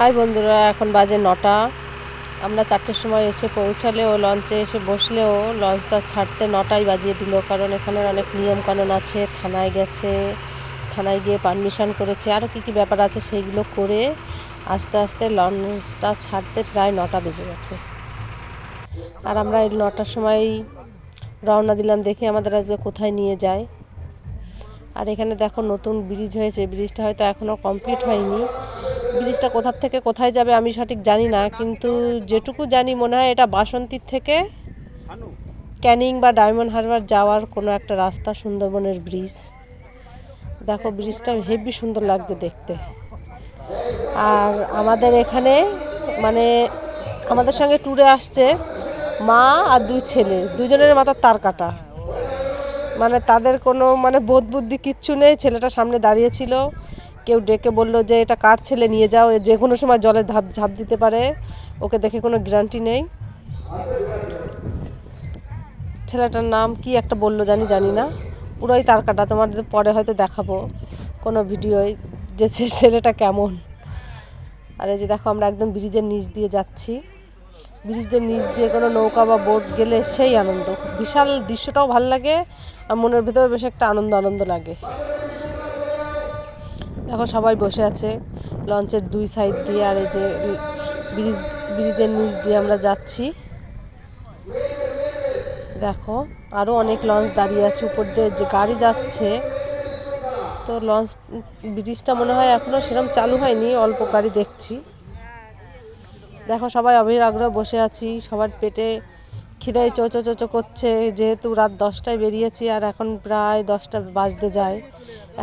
High বন্ধুরা, এখন বাজে নটা। আমরা চারটের সময় এসে পৌঁছালেও লঞ্চে এসে বসলেও লঞ্চটা ছাড়তে নটাই বাজিয়ে দিল, কারণ এখানের অনেক নিয়মকানুন আছে, থানায় গেছে, থানায় গিয়ে পারমিশন করেছে আরও কী কী ব্যাপার আছে সেইগুলো করে আস্তে আস্তে লঞ্চটা ছাড়তে প্রায় নটা বেজে গেছে। আর আমরা এই নটার সময় রওনা দিলাম দেখি আমাদের আজকে কোথায় নিয়ে যায়। আর এখানে দেখো নতুন ব্রিজ হয়েছে, ব্রিজটা হয়তো এখনও কমপ্লিট হয়নি। ব্রিজটা কোথার থেকে কোথায় যাবে আমি সঠিক জানি না, কিন্তু যেটুকু জানি মনে হয় এটা বাসন্তীর থেকে ক্যানিং বা ডায়মন্ড হারবার যাওয়ার কোনো একটা রাস্তা সুন্দরবনের ব্রিজ। দেখো, ব্রিজটা হেভি সুন্দর লাগছে দেখতে। আর আমাদের এখানে মানে আমাদের সঙ্গে ট্যুরে আসছে মা আর দুই ছেলে, দুজনের মাথার তার কাটা। মানে তাদের কোনো মানে বোধ বুদ্ধি কিচ্ছু নেই, ছেলেটা সামনে দাঁড়িয়েছিল কেউ ডেকে বলল যে, এটা কার ছেলে? নিয়ে যাও। যে কোনো সময় জলে ধাপ, ঝাঁপ দিতে পারে। ওকে দেখে কোনো গ্যারান্টি নেই। ছেলেটার নাম কি একটা বলল জানি জানি না। পুরোই তার কাটা। তোমাদের পরে হয়তো দেখাবো কোনো ভিডিওয় যে ছেলেটা কেমন। আর এই যে দেখো, আমরা একদম ব্রিজের নিচ দিয়ে যাচ্ছি। ব্রিজদের নিচ দিয়ে কোনো নৌকা বা বোট গেলে সেই আনন্দ। বিশাল দৃশ্যটাও ভালো লাগে আর মনের ভেতরে বেশ একটা আনন্দ আনন্দ লাগে। দেখো সবাই বসে আছে লঞ্চের দুই সাইড দিয়ে আর এই যে ব্রিজ, ব্রিজের নিচ দিয়ে আমরা যাচ্ছি। দেখো আরও অনেক লঞ্চ দাঁড়িয়ে আছে, উপর দিয়ে যে গাড়ি যাচ্ছে। তো লঞ্চ, ব্রিজটা মনে হয় এখনও সেরকম চালু হয়নি, অল্প গাড়ি দেখছি। দেখো, সবাই অভির আগ্রহ বসে আছি, সবার পেটে খিদায় চোচো চোচো করছে। যেহেতু রাত দশটায় বেরিয়েছি আর এখন প্রায় দশটা বাজতে যায়।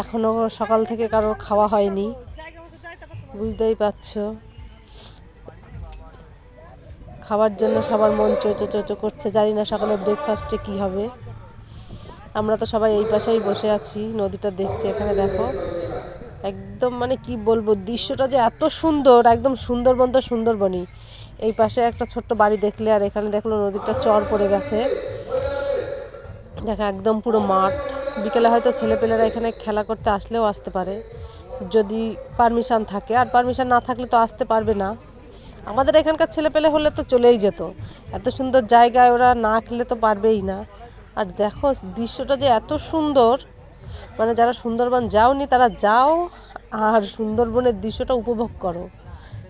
এখনও সকাল থেকে কারোর খাওয়া হয়নি। বুঝতেই পারছ। খাবার জন্য সবার মন চোচো চোচো করছে। জানি না সকালে ব্রেকফাস্টে কী হবে। আমরা তো সবাই এই পাশেই বসে আছি। নদীটা দেখছি এখানে, দেখো। একদম মানে কি বলব, দৃশ্যটা যে এত সুন্দর, একদম সুন্দরবন তো সুন্দরবনই। এই পাশে একটা ছোট্ট বাড়ি দেখলে আর এখানে দেখল নদীটা চর পড়ে গেছে। দেখো, একদম পুরো মাঠ। বিকেলে হয়তো ছেলেপেলেরা এখানে খেলা করতে আসলেও আসতে পারে, যদি পারমিশন থাকে। আর পারমিশন না থাকলে তো আসতে পারবে না। আমাদের এখানকার ছেলেপেলে হলে তো চলেই যেত। এত সুন্দর জায়গায় ওরা না খেলে তো পারবেই না। আর দেখো, দৃশ্যটা যে এত সুন্দর। মানে যারা সুন্দরবন যাওনি, তারা যাও আর সুন্দরবনের দৃশ্যটা উপভোগ করো।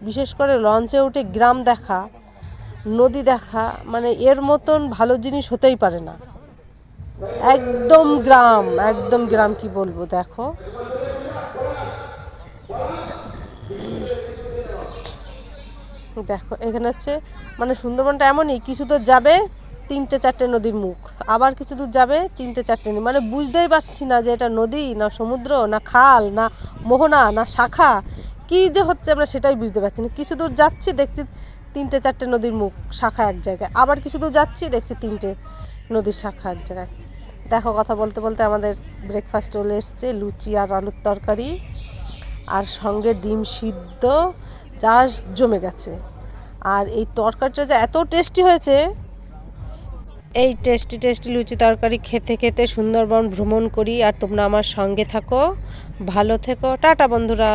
বিশেষ করে লঞ্চে উঠে গ্রাম দেখা, নদী দেখা মানে এর মতন ভালো জিনিস হতেই পারে না। একদম গ্রাম একদম গ্রাম কি বলব দেখো। দেখো, এখানে হচ্ছে মানে সুন্দরবনটা এমনই, কিছু দূর যাবে তিনটে চারটে নদীর মুখ, আবার কিছু দূর যাবে তিনটে চারটে নদী। মানে বুঝতেই পারছি না যে এটা নদী না সমুদ্র, না খাল, না মোহনা, না শাখা। কী যে হচ্ছে আমরা সেটাই বুঝতে পারছি না। কিছু দূর যাচ্ছি, দেখছি তিনটে, চারটে নদীর মুখ শাখা এক জায়গায়। আবার কিছু দূর যাচ্ছি, দেখছি তিনটে নদীর শাখা এক জায়গায়। দেখো, কথা বলতে বলতে আমাদের ব্রেকফাস্ট চলে এসছে, লুচি আর আলুর তরকারি। আর সঙ্গে ডিম সিদ্ধ, যা জমে গেছে। আর এই তরকারিটা যে এত টেস্টি হয়েছে, এই টেস্টি টেস্টি লুচি তরকারি খেতে খেতে সুন্দরবন ভ্রমণ করি। আর তোমরা আমার সঙ্গে থাকো, ভালো থেকো। টাটা, বন্ধুরা।